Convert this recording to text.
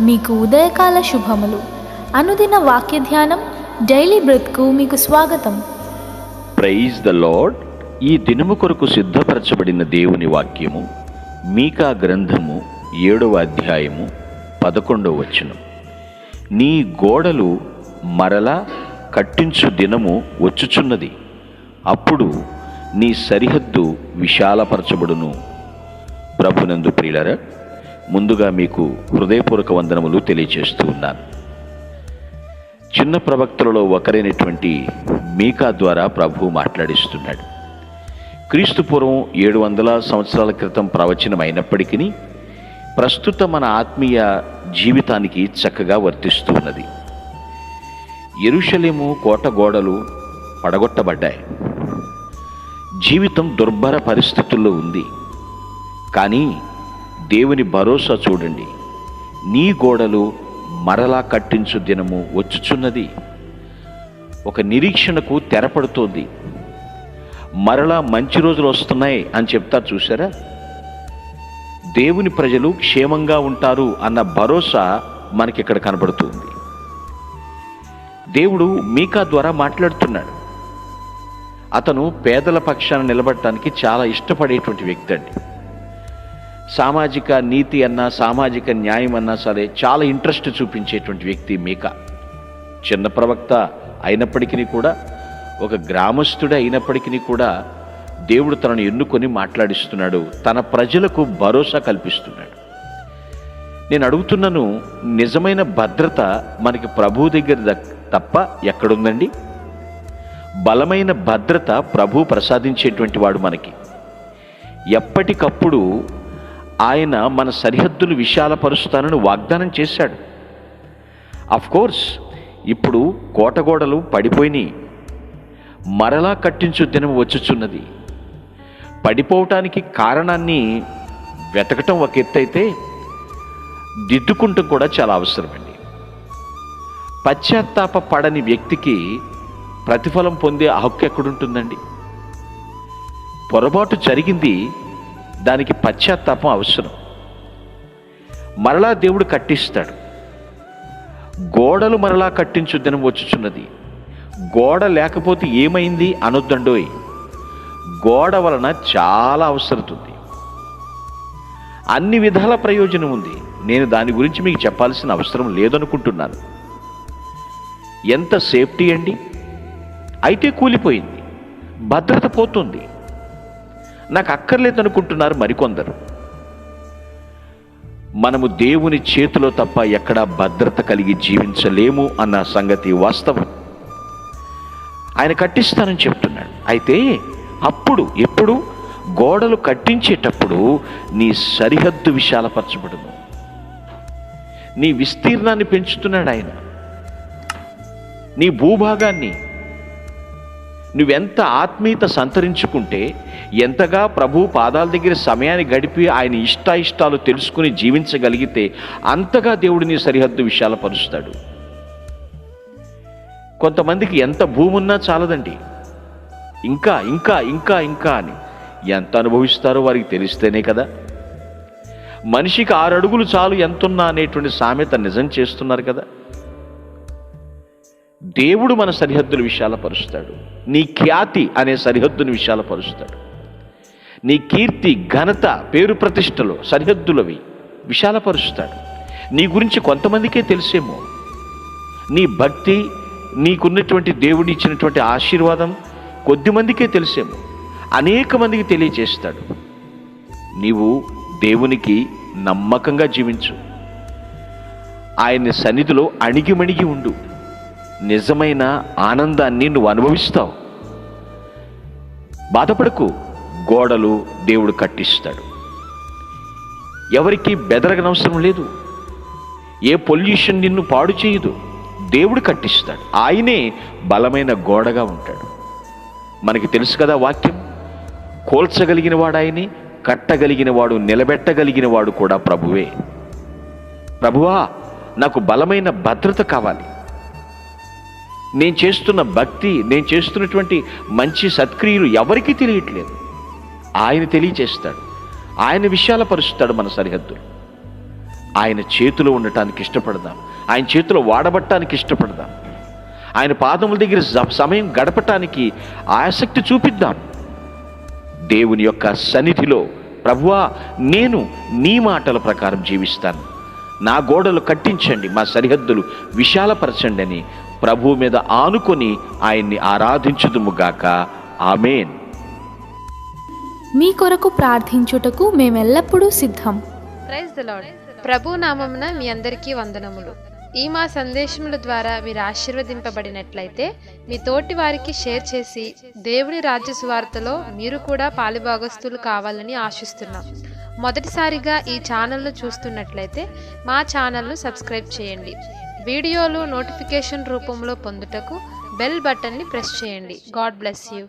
మీకు ఉదయకాల శుభములు. అనుదిన వాక్య ధ్యానం డైలీ బ్రత్కు మీకు స్వాగతం. Praise the lord. ఈ దినము కొరకు సిద్ధపరచబడిన దేవుని వాక్యము మీకా గ్రంథము ఏడవ అధ్యాయము పదకొండవ వచనం. నీ గోడలు మరలా కట్టించు దినము వచ్చుచున్నది. అప్పుడు నీ సరిహద్దు విశాలపరచబడును. ప్రభునందు ప్రియులరా ముందుగా మీకు హృదయపూర్వక వందనములు తెలియజేస్తూ ఉన్నాను. చిన్న ప్రవక్తలలో ఒకరైనటువంటి మీకా ద్వారా ప్రభు మాట్లాడిస్తున్నాడు. క్రీస్తు పూర్వం ఏడు వందల సంవత్సరాల క్రితం ప్రవచనం అయినప్పటికీ ప్రస్తుత మన ఆత్మీయ జీవితానికి చక్కగా వర్తిస్తూ ఉన్నది. ఎరుషలేము కోట గోడలు పడగొట్టబడ్డాయి. జీవితం దుర్భర పరిస్థితుల్లో ఉంది. కానీ దేవుని భరోసా చూడండి. నీ గోడలు మరలా కట్టించు దినము వచ్చుచున్నది. ఒక నిరీక్షణకు తెరపడుతోంది. మరలా మంచి రోజులు వస్తున్నాయి అని చెప్తారు చూసారా దేవుని ప్రజలు క్షేమంగా ఉంటారు అన్న భరోసా మనకి ఇక్కడ కనబడుతుంది. దేవుడు మీకా ద్వారా మాట్లాడుతున్నాడు. అతను పేదల పక్షాన నిలబడటానికి చాలా ఇష్టపడేటువంటి వ్యక్తి అండి. సామాజిక నీతి అన్నా సామాజిక న్యాయం అన్నా సరే చాలా ఇంట్రెస్ట్ చూపించేటువంటి వ్యక్తి మీక. చిన్న ప్రవక్త అయినప్పటికీ కూడా ఒక గ్రామస్తుడే అయినప్పటికీ కూడా దేవుడు తనను ఎన్నుకొని మాట్లాడిస్తున్నాడు. తన ప్రజలకు భరోసా కల్పిస్తున్నాడు. నేను అడుగుతున్నాను నిజమైన భద్రత మనకి ప్రభు దగ్గర తప్ప ఎక్కడుందండి? బలమైన భద్రత ప్రభు ప్రసాదించేటువంటి వాడు మనకి. ఎప్పటికప్పుడు ఆయన మన సరిహద్దులు విశాలపరుస్తానని వాగ్దానం చేశాడు. కోర్స్ ఇప్పుడు కోటగోడలు పడిపోయినాయి మరలా కట్టించు దినం వచ్చుచున్నది. పడిపోవటానికి కారణాన్ని వెతకటం ఒక ఎత్తైతే దిద్దుకుంటం కూడా చాలా అవసరమండి. పశ్చాత్తాప పడని వ్యక్తికి ప్రతిఫలం పొందే హక్కు ఎక్కడుంటుందండి? పొరపాటు జరిగింది దానికి పశ్చాత్తాపం అవసరం. మరలా దేవుడు కట్టిస్తాడు. గోడలు మరలా కట్టించు దినం వచ్చుచున్నది. గోడ లేకపోతే ఏమైంది అనొద్దండోయ్. గోడ వలన చాలా అవసరం ఉంది. అన్ని విధాల ప్రయోజనం ఉంది. నేను దాని గురించి మీకు చెప్పాల్సిన అవసరం లేదనుకుంటున్నాను. ఎంత సేఫ్టీ అండి? అయితే కూలిపోయింది. భద్రత పోతుంది. నాకు అక్కర్లేదు అనుకుంటున్నారు మరికొందరు. మనము దేవుని చేతిలో తప్ప ఎక్కడా భద్రత కలిగి జీవించలేము అన్న సంగతి వాస్తవం. ఆయన కట్టిస్తానని చెప్తున్నాడు. అయితే అప్పుడు ఎప్పుడు గోడలు కట్టించేటప్పుడు నీ సరిహద్దు విశాలపరచబడును. నీ విస్తీర్ణాన్ని పెంచుతున్నాడు ఆయన. నీ భూభాగాన్ని నువ్వెంత ఆత్మీయత సంతరించుకుంటే ఎంతగా ప్రభు పాదాల దగ్గర సమయాన్ని గడిపి ఆయన ఇష్టాయిష్టాలు తెలుసుకుని జీవించగలిగితే అంతగా దేవుడిని సరిహద్దు విషయాల పరుస్తాడు. కొంతమందికి ఎంత భూమి ఉన్నా చాలదండి. ఇంకా ఇంకా ఇంకా ఇంకా అని ఎంత అనుభవిస్తారో వారికి తెలిస్తేనే కదా. మనిషికి ఆరు అడుగులు చాలు ఎంతున్నా అనేటువంటి సామెత నిజం చేస్తున్నారు కదా. దేవుడు మన సరిహద్దులు విశాలపరుస్తాడు నీ ఖ్యాతి అనే సరిహద్దును విశాలపరుస్తాడు నీ కీర్తి ఘనత పేరు ప్రతిష్టలు సరిహద్దులవి విశాలపరుస్తాడు నీ గురించి కొంతమందికే తెలిసేమో. నీ భక్తి నీకున్నటువంటి దేవుడు ఇచ్చినటువంటి ఆశీర్వాదం కొద్దిమందికే తెలిసేమో. అనేక మందికి తెలియచేస్తాడు. నీవు దేవునికి నమ్మకంగా జీవించు. ఆయన సన్నిధిలో అణిగిమణిగి ఉండు. నిజమైన ఆనందాన్ని నువ్వు అనుభవిస్తావు. బాధపడకు. గోడలు దేవుడు కట్టిస్తాడు. ఎవరికి బెదరగనవసరం లేదు. ఏ పొల్యూషన్ నిన్ను పాడు చేయదు. దేవుడు కట్టిస్తాడు. ఆయనే బలమైన గోడగా ఉంటాడు. మనకి తెలుసు కదా వాక్యం? కోల్చగలిగిన వాడు ఆయనే కట్టగలిగిన వాడు నిలబెట్టగలిగిన వాడు కూడా ప్రభువే. ప్రభువా నాకు బలమైన భద్రత కావాలి. నేను చేస్తున్న భక్తి నేను చేస్తున్నటువంటి మంచి సత్క్రియలు ఎవరికీ తెలియట్లేదు. ఆయన తెలియచేస్తాడు. ఆయన విశాలపరుస్తాడు మన సరిహద్దులు. ఆయన చేతిలో ఉండటానికి ఇష్టపడదాం. ఆయన చేతిలో వాడబట్టానికి ఇష్టపడదాం. ఆయన పాదముల దగ్గర సమయం గడపటానికి ఆసక్తి చూపిద్దాం. దేవుని యొక్క సన్నిధిలో ప్రభువా నేను నీ మాటల ప్రకారం జీవిస్తాను. నా గోడలు కట్టించండి మా సరిహద్దులు విశాలపరచండి అని ప్రభువు మీద ఆనుకొని ఆయన్ని ఆరాధించుదుముగాక. ఆమెన్. మీ కొరకు ప్రార్థించుటకు మేమెల్లప్పుడూ సిద్ధం. Praise the lord. ప్రభు నామమున మీ అందరికీ వందనములు. ఈ మా సందేశముల ద్వారా మీరు ఆశీర్వదింపబడినట్లయితే మీ తోటి వారికి షేర్ చేసి దేవుని రాజ్య సువార్తలో మీరు కూడా పాలిభాగస్తులు కావాలని ఆశిస్తున్నాం. మొదటిసారిగా ఈ ఛానల్ను చూస్తున్నట్లయితే మా ఛానల్ను సబ్స్క్రైబ్ చేయండి. వీడియోలు నోటిఫికేషన్ రూపంలో పొందుటకు బెల్ బటన్ని ప్రెస్ చేయండి. God bless you.